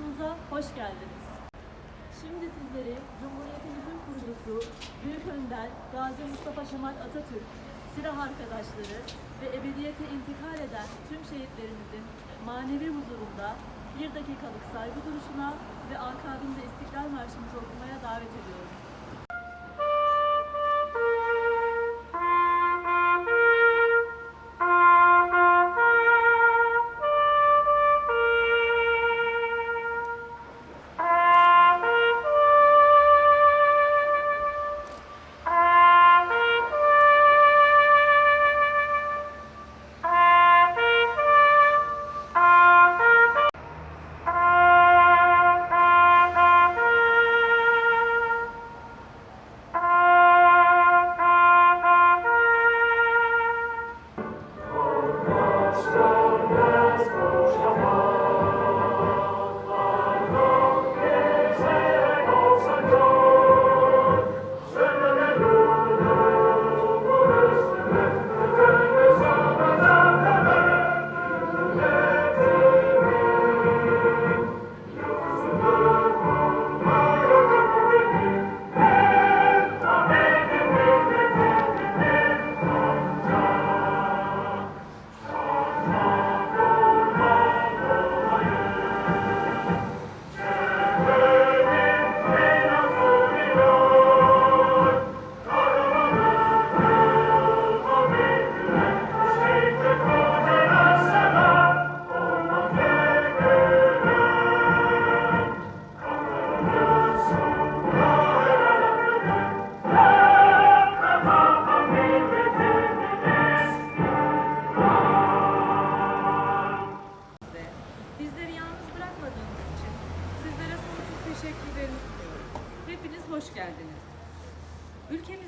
Açılışımıza hoş geldiniz. Şimdi sizleri Cumhuriyetimizin kurucusu Büyük Önder Gazi Mustafa Kemal Atatürk, silah arkadaşları ve ebediyete intikal eden tüm şehitlerimizin manevi huzurunda bir dakikalık saygı duruşuna ve akabinde İstiklal Marşımızı okumaya davet ediyorum.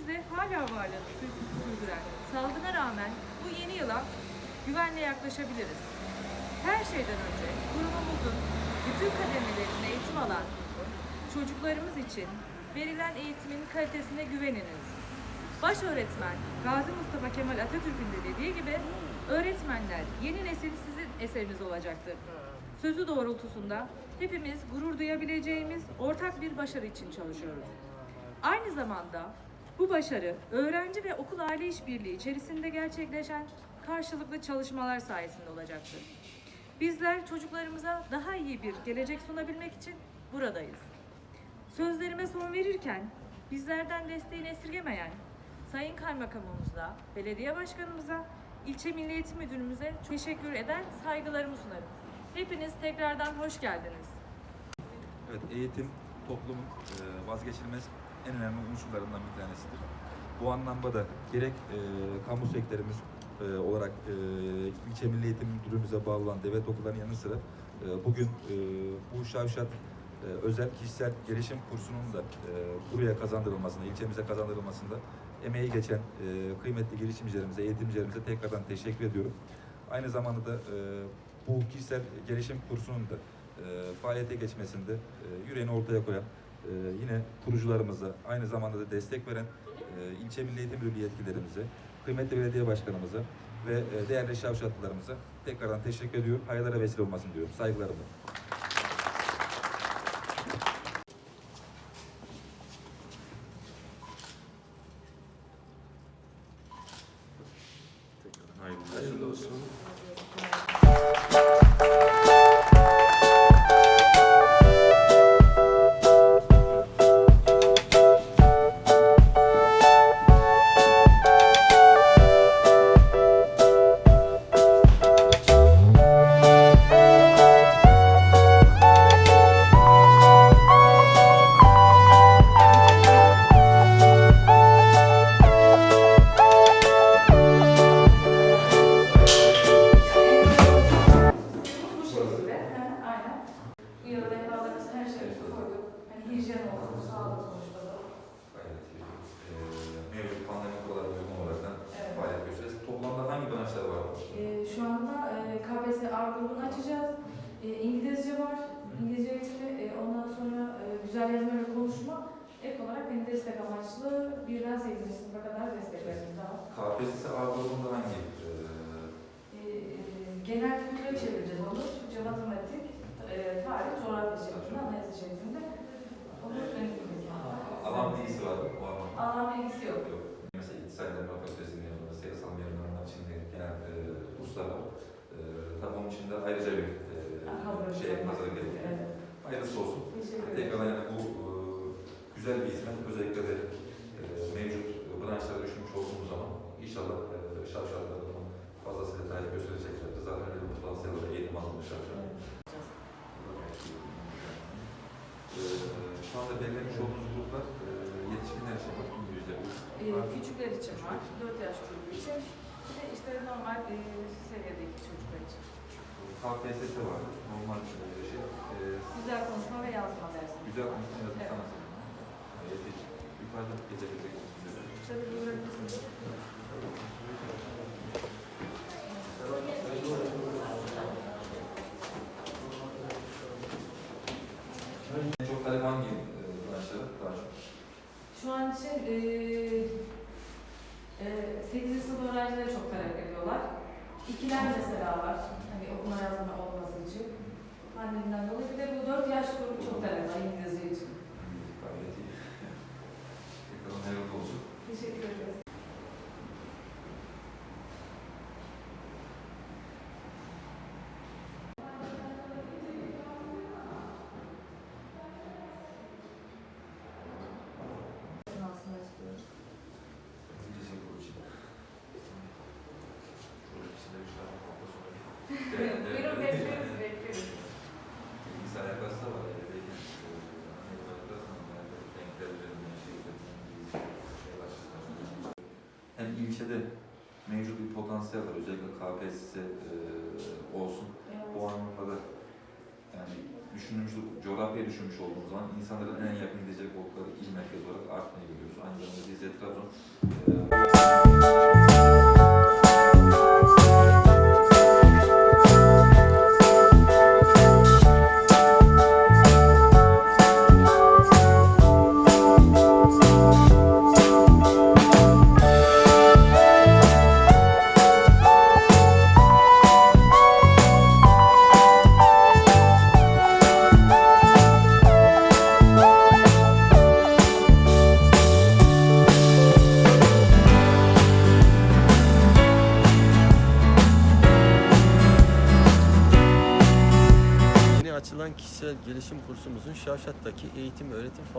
Ülkemizde hala varlığını sür- sürdüren salgına rağmen bu yeni yıla güvenle yaklaşabiliriz. Her şeyden önce kurumumuzun bütün kademelerinde eğitim alan çocuklarımız için verilen eğitimin kalitesine güveniniz. Baş öğretmen Gazi Mustafa Kemal Atatürk'ün de dediği gibi öğretmenler yeni nesil sizin eseriniz olacaktır. Sözü doğrultusunda hepimiz gurur duyabileceğimiz ortak bir başarı için çalışıyoruz. Aynı zamanda bu başarı öğrenci ve okul aile işbirliği içerisinde gerçekleşen karşılıklı çalışmalar sayesinde olacaktır. Bizler çocuklarımıza daha iyi bir gelecek sunabilmek için buradayız. Sözlerime son verirken bizlerden desteğini esirgemeyen Sayın Kaymakamımıza, belediye başkanımıza, ilçe Milli Eğitim Müdürümüze teşekkür eder, saygılarımı sunarım. Hepiniz tekrardan hoş geldiniz. Evet, eğitim toplumun e, vazgeçilmez en önemli unsurlarından bir tanesidir. Bu anlamda da gerek e, kamu sektörümüz e, olarak e, ilçe milli eğitim müdürlüğümüze bağlı olan devlet okullarının yanı sıra e, bugün e, bu Şavşat e, özel kişisel gelişim kursunun da e, buraya kazandırılmasında, ilçemize kazandırılmasında emeği geçen e, kıymetli girişimcilerimize, eğitimcilerimize tekrardan teşekkür ediyorum. Aynı zamanda da e, bu kişisel gelişim kursunun da e, faaliyete geçmesinde e, yüreğini ortaya koyan e, yine kurucularımıza, aynı zamanda da destek veren e, ilçe milli eğitim müdürlüğü yetkililerimize, kıymetli belediye başkanımıza ve e, değerli şavşatlılarımıza tekrardan teşekkür ediyorum. Hayırlara vesile olmasın diyorum. Saygılarımla. çalışacağız. E, İngilizce var. İngilizce eğitimi, e, ondan sonra e, güzel yazma ve konuşma. Ek olarak beni destek amaçlı birden 8. sınıfa kadar desteklerimiz var. KPSS A hangi? E, e, e, genel kültüre çevireceğiz onu. Türkçe, matematik, e, tarih, coğrafya şeklinde, anayasa şeklinde. Onu öğretmenimiz var. Alan bilgisi var mı? Alan bilgisi yok. yok. Mesela içselden fakültesini yapıyorlar, sayısal bilimler için genel e, kurslar. Tabii onun için de ayrıca bir e, şey yapmak hazırlık gerekiyor. Evet. Hayırlısı olsun. Teşekkür ederim. Tekrar yani bu e, güzel bir hizmet özellikle de e, mevcut branşlara düşünmüş olduğumuz zaman inşallah e, şartlarını fazlasıyla talep göstereceklerdir. Zaten öyle bir potansiyel var eğitim alınmış şartlar. E, şu anda belirlemiş olduğunuz gruplar e, yetişkinler için var. Ee, küçükler için var, 4 yaş grubu için. Bir de işte normal e, seviyedeki çocuklar için. KPSS var. Normal e, şey. E, Güzel konuşma ve yazma dersi. güzel konuşma yazı Evet. sanatı. Evet. Yukarıda gelebilecek misiniz? Tabii buyurabilirsiniz. En çok talep hangi e, branşlara daha çok? Şu an için e, e, 8. sınıf öğrencileri çok talep ediyorlar. İkiler mesela var. Hani okuma yazma olması için. Pandemiden dolayı bir de bu 4 yaş grubu çok talep var İngilizce için. Gayet iyi. Tekrar hayırlı olsun. Teşekkür ederiz. Aslında istiyoruz. İngilizce kuru için. Şöyle içinde bir şey var. hafta sonu. Buyurun bekleriz, bekleriz. Bilgisayar dersi de var. Yani belki e, hani öğretmez ama yani renkler üzerinden şey üzerinden şeyler çıkıyor. Hem ilçede mevcut bir potansiyel var. Özellikle KPSS e, olsun. Bu anlamda da yani düşünmüş, coğrafyayı düşünmüş olduğumuz zaman insanların en yakın gidecek oldukları il merkezi olarak Artvin'i görüyoruz. Aynı zamanda Rize, Trabzon e,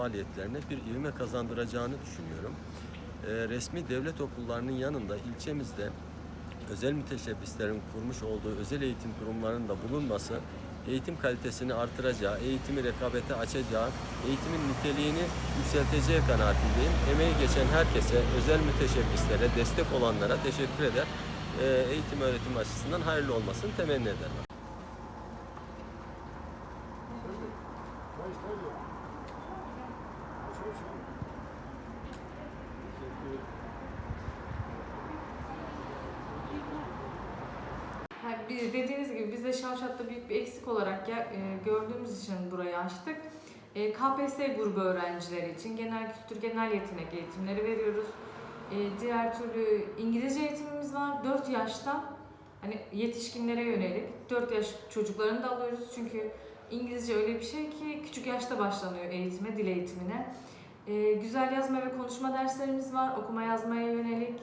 faaliyetlerine bir ivme kazandıracağını düşünüyorum. Ee, resmi devlet okullarının yanında ilçemizde özel müteşebbislerin kurmuş olduğu özel eğitim kurumlarının da bulunması eğitim kalitesini artıracağı, eğitimi rekabete açacağı, eğitimin niteliğini yükselteceği kanaatindeyim. Emeği geçen herkese, özel müteşebbislere, destek olanlara teşekkür eder. Ee, eğitim öğretim açısından hayırlı olmasını temenni ederim. Ha, bir- Dediğiniz gibi biz de Şavşat'ta büyük bir eksik olarak e, gördüğümüz için burayı açtık. E, KPSS grubu öğrencileri için genel kültür, genel yetenek eğitimleri veriyoruz. E, diğer türlü İngilizce eğitimimiz var 4 yaşta. Hani yetişkinlere yönelik 4 yaş çocuklarını da alıyoruz çünkü İngilizce öyle bir şey ki küçük yaşta başlanıyor eğitime, dil eğitimine. Güzel yazma ve konuşma derslerimiz var, okuma yazmaya yönelik.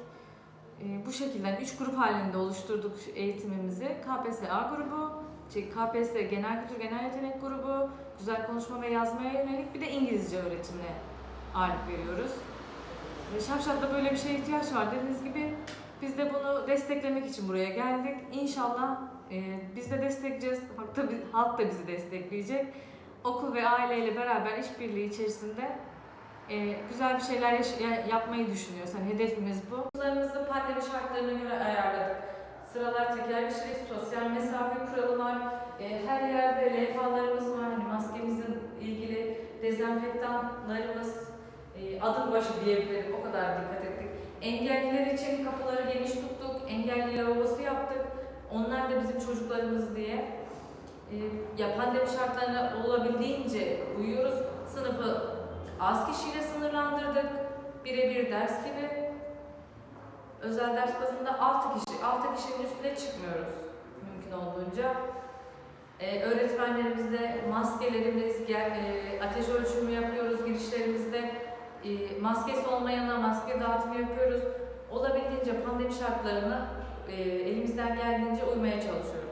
E, bu şekilde üç grup halinde oluşturduk eğitimimizi. KPSA grubu, şey, KPSS Genel Kültür Genel Yetenek grubu, güzel konuşma ve yazmaya yönelik bir de İngilizce öğretimine ağırlık veriyoruz. Ve Şavşat'ta böyle bir şeye ihtiyaç var dediğiniz gibi biz de bunu desteklemek için buraya geldik. İnşallah e, biz de destekleyeceğiz. Halk da, halk da bizi destekleyecek. Okul ve aileyle beraber işbirliği içerisinde e, güzel bir şeyler yapmayı düşünüyoruz. Hani hedefimiz bu. Kurslarımızı pandemi şartlarına göre ayarladık. Sıralar teker geçerek sosyal mesafe kuralı var. E, her yerde levhalarımız var. Hani maskemizle ilgili dezenfektanlarımız e, adım başı diyebilirim. O kadar dikkat ettik. Engelliler için kapıları geniş tuttuk. Engelli lavabosu yaptık. Onlar da bizim çocuklarımız diye. E, ya pandemi şartlarına olabildiğince uyuyoruz. Sınıfı az kişiyle sınırlandırdık. Birebir ders gibi. Özel ders bazında 6 kişi, 6 kişinin üstüne çıkmıyoruz mümkün olduğunca. Ee, öğretmenlerimizle maskelerimiz, e, ateş ölçümü yapıyoruz girişlerimizde. E, maskesi olmayana maske dağıtımı yapıyoruz. Olabildiğince pandemi şartlarına e, elimizden geldiğince uymaya çalışıyoruz.